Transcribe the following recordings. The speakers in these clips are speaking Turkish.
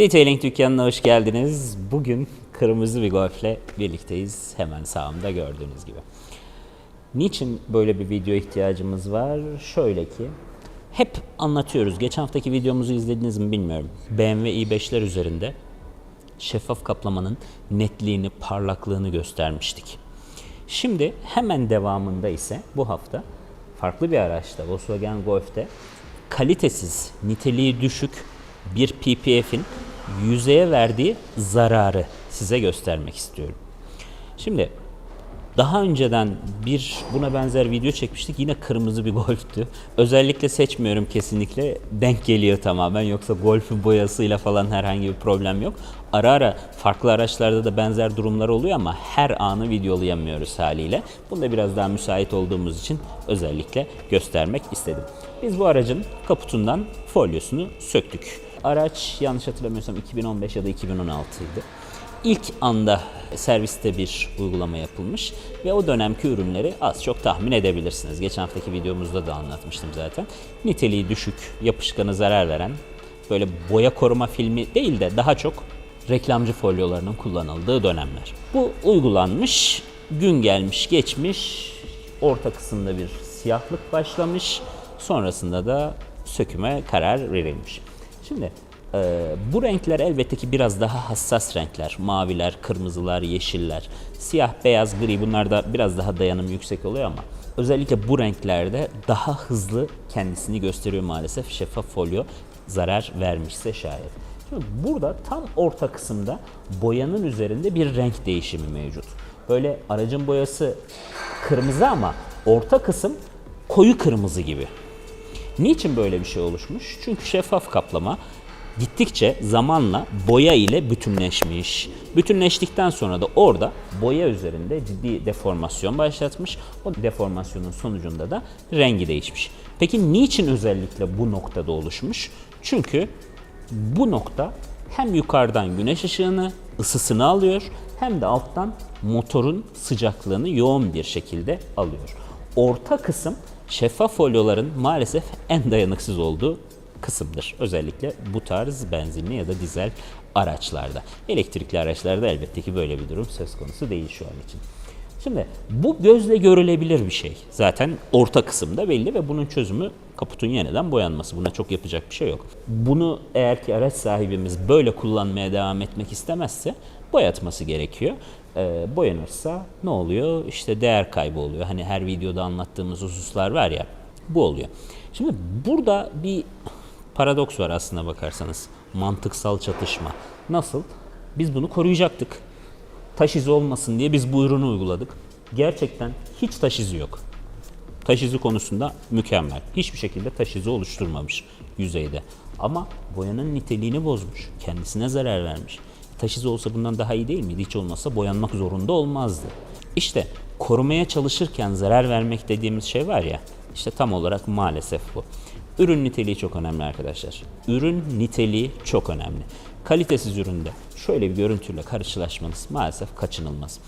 Detailing dükkanına hoş geldiniz. Bugün kırmızı bir golfle birlikteyiz. Hemen sağımda gördüğünüz gibi. Niçin böyle bir video ihtiyacımız var? Şöyle ki hep anlatıyoruz. Geçen haftaki videomuzu izlediniz mi bilmiyorum. BMW i5'ler üzerinde şeffaf kaplamanın netliğini, parlaklığını göstermiştik. Şimdi hemen devamında ise bu hafta farklı bir araçta Volkswagen Golf'te kalitesiz, niteliği düşük bir PPF'in yüzeye verdiği zararı size göstermek istiyorum. Şimdi daha önceden bir buna benzer video çekmiştik. Yine kırmızı bir golftü. Özellikle seçmiyorum kesinlikle. Denk geliyor tamamen. Yoksa golfün boyasıyla falan herhangi bir problem yok. Ara ara farklı araçlarda da benzer durumlar oluyor ama her anı videolayamıyoruz haliyle. Bunda biraz daha müsait olduğumuz için özellikle göstermek istedim. Biz bu aracın kaputundan folyosunu söktük. Araç yanlış hatırlamıyorsam 2015 ya da 2016 idi. İlk anda serviste bir uygulama yapılmış ve o dönemki ürünleri az çok tahmin edebilirsiniz. Geçen haftaki videomuzda da anlatmıştım zaten. Niteliği düşük, yapışkanı zarar veren, böyle boya koruma filmi değil de daha çok reklamcı folyolarının kullanıldığı dönemler. Bu uygulanmış, gün gelmiş geçmiş, orta kısımda bir siyahlık başlamış, sonrasında da söküme karar verilmiş. Şimdi e, bu renkler elbette ki biraz daha hassas renkler. Maviler, kırmızılar, yeşiller, siyah, beyaz, gri bunlar da biraz daha dayanım yüksek oluyor ama özellikle bu renklerde daha hızlı kendisini gösteriyor maalesef şeffaf folyo zarar vermişse şayet. Şimdi burada tam orta kısımda boyanın üzerinde bir renk değişimi mevcut. Böyle aracın boyası kırmızı ama orta kısım koyu kırmızı gibi. Niçin böyle bir şey oluşmuş? Çünkü şeffaf kaplama gittikçe zamanla boya ile bütünleşmiş. Bütünleştikten sonra da orada boya üzerinde ciddi deformasyon başlatmış. O deformasyonun sonucunda da rengi değişmiş. Peki niçin özellikle bu noktada oluşmuş? Çünkü bu nokta hem yukarıdan güneş ışığını, ısısını alıyor hem de alttan motorun sıcaklığını yoğun bir şekilde alıyor. Orta kısım şeffaf folyoların maalesef en dayanıksız olduğu kısımdır. Özellikle bu tarz benzinli ya da dizel araçlarda. Elektrikli araçlarda elbette ki böyle bir durum söz konusu değil şu an için. Şimdi bu gözle görülebilir bir şey. Zaten orta kısımda belli ve bunun çözümü kaputun yeniden boyanması. Buna çok yapacak bir şey yok. Bunu eğer ki araç sahibimiz böyle kullanmaya devam etmek istemezse boyatması gerekiyor. Ee, boyanırsa ne oluyor? İşte değer kaybı oluyor. Hani her videoda anlattığımız hususlar var ya bu oluyor. Şimdi burada bir paradoks var aslına bakarsanız. Mantıksal çatışma. Nasıl? Biz bunu koruyacaktık. Taş izi olmasın diye biz bu ürünü uyguladık. Gerçekten hiç taş izi yok. Taş izi konusunda mükemmel. Hiçbir şekilde taş izi oluşturmamış yüzeyde. Ama boyanın niteliğini bozmuş. Kendisine zarar vermiş. Taş izi olsa bundan daha iyi değil miydi? Hiç olmazsa boyanmak zorunda olmazdı. İşte korumaya çalışırken zarar vermek dediğimiz şey var ya. İşte tam olarak maalesef bu. Ürün niteliği çok önemli arkadaşlar. Ürün niteliği çok önemli. Kalitesiz üründe şöyle bir görüntüyle karşılaşmanız maalesef kaçınılmaz.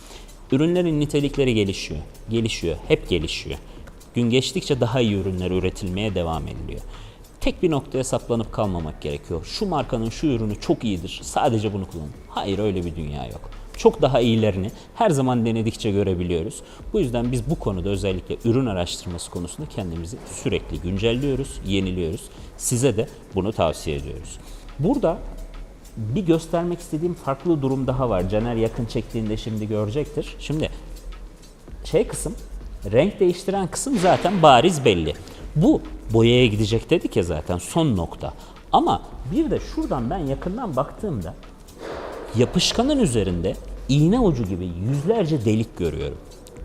Ürünlerin nitelikleri gelişiyor, gelişiyor, hep gelişiyor. Gün geçtikçe daha iyi ürünler üretilmeye devam ediliyor. Tek bir noktaya saplanıp kalmamak gerekiyor. Şu markanın şu ürünü çok iyidir, sadece bunu kullanın. Hayır öyle bir dünya yok çok daha iyilerini her zaman denedikçe görebiliyoruz. Bu yüzden biz bu konuda özellikle ürün araştırması konusunda kendimizi sürekli güncelliyoruz, yeniliyoruz. Size de bunu tavsiye ediyoruz. Burada bir göstermek istediğim farklı durum daha var. Caner yakın çektiğinde şimdi görecektir. Şimdi şey kısım, renk değiştiren kısım zaten bariz belli. Bu boyaya gidecek dedik ya zaten son nokta. Ama bir de şuradan ben yakından baktığımda yapışkanın üzerinde iğne ucu gibi yüzlerce delik görüyorum.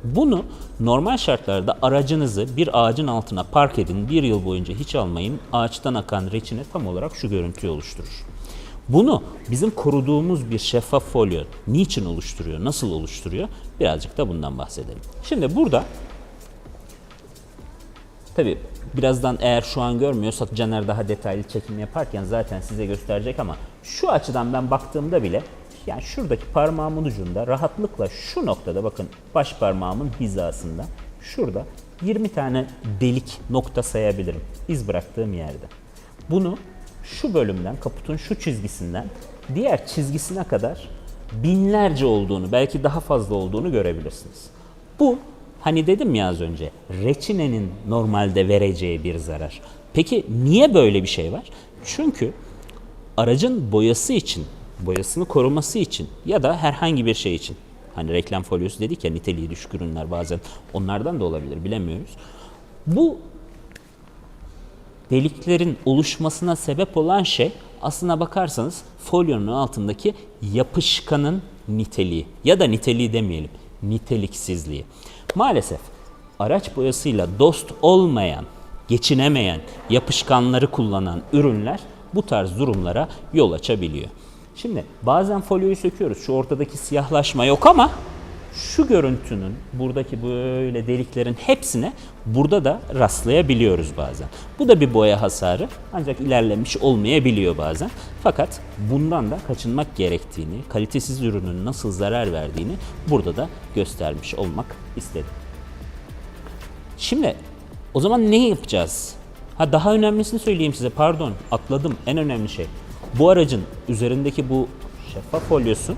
Bunu normal şartlarda aracınızı bir ağacın altına park edin, bir yıl boyunca hiç almayın, ağaçtan akan reçine tam olarak şu görüntüyü oluşturur. Bunu bizim koruduğumuz bir şeffaf folyo niçin oluşturuyor, nasıl oluşturuyor? Birazcık da bundan bahsedelim. Şimdi burada Tabi birazdan eğer şu an görmüyorsak Caner daha detaylı çekim yaparken zaten size gösterecek ama şu açıdan ben baktığımda bile yani şuradaki parmağımın ucunda rahatlıkla şu noktada bakın baş parmağımın hizasında şurada 20 tane delik nokta sayabilirim iz bıraktığım yerde. Bunu şu bölümden kaputun şu çizgisinden diğer çizgisine kadar binlerce olduğunu, belki daha fazla olduğunu görebilirsiniz. Bu hani dedim ya az önce reçinenin normalde vereceği bir zarar. Peki niye böyle bir şey var? Çünkü aracın boyası için, boyasını koruması için ya da herhangi bir şey için. Hani reklam folyosu dedik ya niteliği düşük ürünler bazen onlardan da olabilir bilemiyoruz. Bu deliklerin oluşmasına sebep olan şey aslına bakarsanız folyonun altındaki yapışkanın niteliği ya da niteliği demeyelim niteliksizliği. Maalesef araç boyasıyla dost olmayan, geçinemeyen, yapışkanları kullanan ürünler bu tarz durumlara yol açabiliyor. Şimdi bazen folyoyu söküyoruz. Şu ortadaki siyahlaşma yok ama şu görüntünün buradaki böyle deliklerin hepsine burada da rastlayabiliyoruz bazen. Bu da bir boya hasarı ancak ilerlemiş olmayabiliyor bazen. Fakat bundan da kaçınmak gerektiğini, kalitesiz ürünün nasıl zarar verdiğini burada da göstermiş olmak istedim. Şimdi o zaman ne yapacağız? Ha daha önemlisini söyleyeyim size. Pardon, atladım. En önemli şey. Bu aracın üzerindeki bu şeffaf folyosu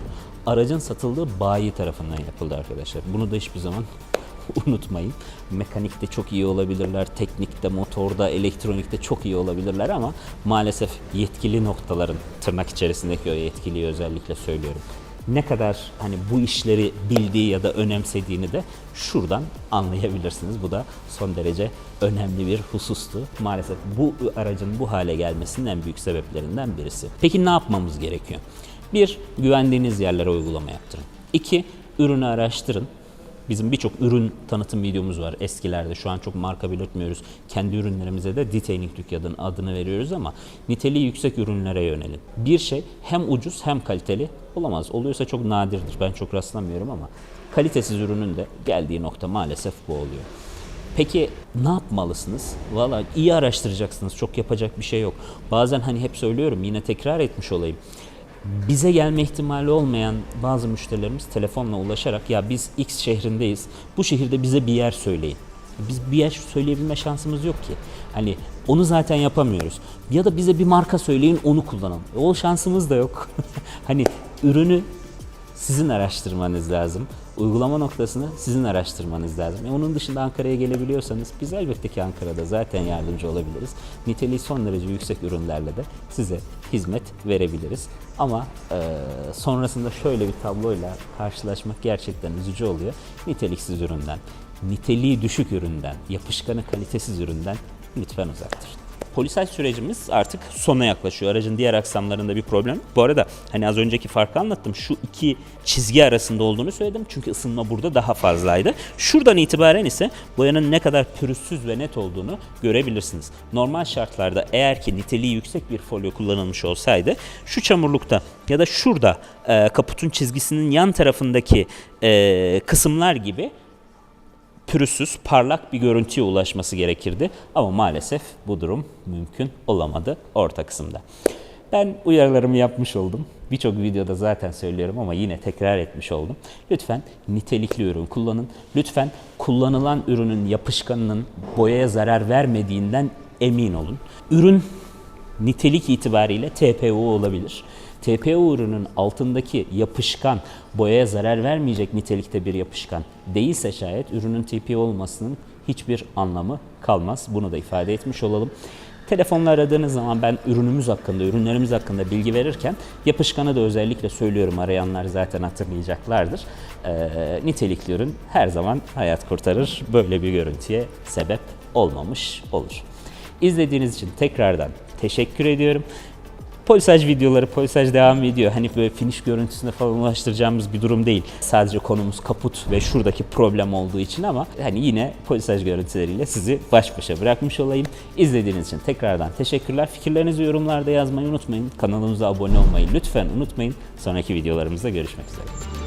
aracın satıldığı bayi tarafından yapıldı arkadaşlar. Bunu da hiçbir zaman unutmayın. Mekanikte çok iyi olabilirler, teknikte, motorda, elektronikte çok iyi olabilirler ama maalesef yetkili noktaların tırnak içerisindeki o yetkiliyi özellikle söylüyorum ne kadar hani bu işleri bildiği ya da önemsediğini de şuradan anlayabilirsiniz. Bu da son derece önemli bir husustu. Maalesef bu aracın bu hale gelmesinin en büyük sebeplerinden birisi. Peki ne yapmamız gerekiyor? Bir, güvendiğiniz yerlere uygulama yaptırın. İki, ürünü araştırın. Bizim birçok ürün tanıtım videomuz var eskilerde. Şu an çok marka belirtmiyoruz. Kendi ürünlerimize de detailing dükkanının adını veriyoruz ama niteliği yüksek ürünlere yönelin. Bir şey hem ucuz hem kaliteli olamaz. Oluyorsa çok nadirdir. Ben çok rastlamıyorum ama kalitesiz ürünün de geldiği nokta maalesef bu oluyor. Peki ne yapmalısınız? Valla iyi araştıracaksınız. Çok yapacak bir şey yok. Bazen hani hep söylüyorum yine tekrar etmiş olayım bize gelme ihtimali olmayan bazı müşterilerimiz telefonla ulaşarak ya biz X şehrindeyiz. Bu şehirde bize bir yer söyleyin. Biz bir yer söyleyebilme şansımız yok ki. Hani onu zaten yapamıyoruz. Ya da bize bir marka söyleyin onu kullanalım. E, o şansımız da yok. hani ürünü sizin araştırmanız lazım. Uygulama noktasını sizin araştırmanız lazım. E onun dışında Ankara'ya gelebiliyorsanız biz elbette ki Ankara'da zaten yardımcı olabiliriz. Niteliği son derece yüksek ürünlerle de size hizmet verebiliriz. Ama e, sonrasında şöyle bir tabloyla karşılaşmak gerçekten üzücü oluyor. Niteliksiz üründen, niteliği düşük üründen, yapışkanı kalitesiz üründen lütfen uzak durun polisaj sürecimiz artık sona yaklaşıyor. Aracın diğer aksamlarında bir problem. Bu arada hani az önceki farkı anlattım. Şu iki çizgi arasında olduğunu söyledim. Çünkü ısınma burada daha fazlaydı. Şuradan itibaren ise boyanın ne kadar pürüzsüz ve net olduğunu görebilirsiniz. Normal şartlarda eğer ki niteliği yüksek bir folyo kullanılmış olsaydı şu çamurlukta ya da şurada e, kaputun çizgisinin yan tarafındaki e, kısımlar gibi pürüzsüz, parlak bir görüntüye ulaşması gerekirdi. Ama maalesef bu durum mümkün olamadı orta kısımda. Ben uyarılarımı yapmış oldum. Birçok videoda zaten söylüyorum ama yine tekrar etmiş oldum. Lütfen nitelikli ürün kullanın. Lütfen kullanılan ürünün yapışkanının boyaya zarar vermediğinden emin olun. Ürün nitelik itibariyle TPU olabilir. TPU ürünün altındaki yapışkan boyaya zarar vermeyecek nitelikte bir yapışkan değilse şayet ürünün TPU olmasının hiçbir anlamı kalmaz. Bunu da ifade etmiş olalım. Telefonla aradığınız zaman ben ürünümüz hakkında, ürünlerimiz hakkında bilgi verirken yapışkanı da özellikle söylüyorum. Arayanlar zaten hatırlayacaklardır. Ee, nitelikli ürün her zaman hayat kurtarır. Böyle bir görüntüye sebep olmamış olur. İzlediğiniz için tekrardan teşekkür ediyorum. Polisaj videoları, polisaj devam ediyor. Hani böyle finish görüntüsüne falan ulaştıracağımız bir durum değil. Sadece konumuz kaput ve şuradaki problem olduğu için ama hani yine polisaj görüntüleriyle sizi baş başa bırakmış olayım. İzlediğiniz için tekrardan teşekkürler. Fikirlerinizi yorumlarda yazmayı unutmayın. Kanalımıza abone olmayı lütfen unutmayın. Sonraki videolarımızda görüşmek üzere.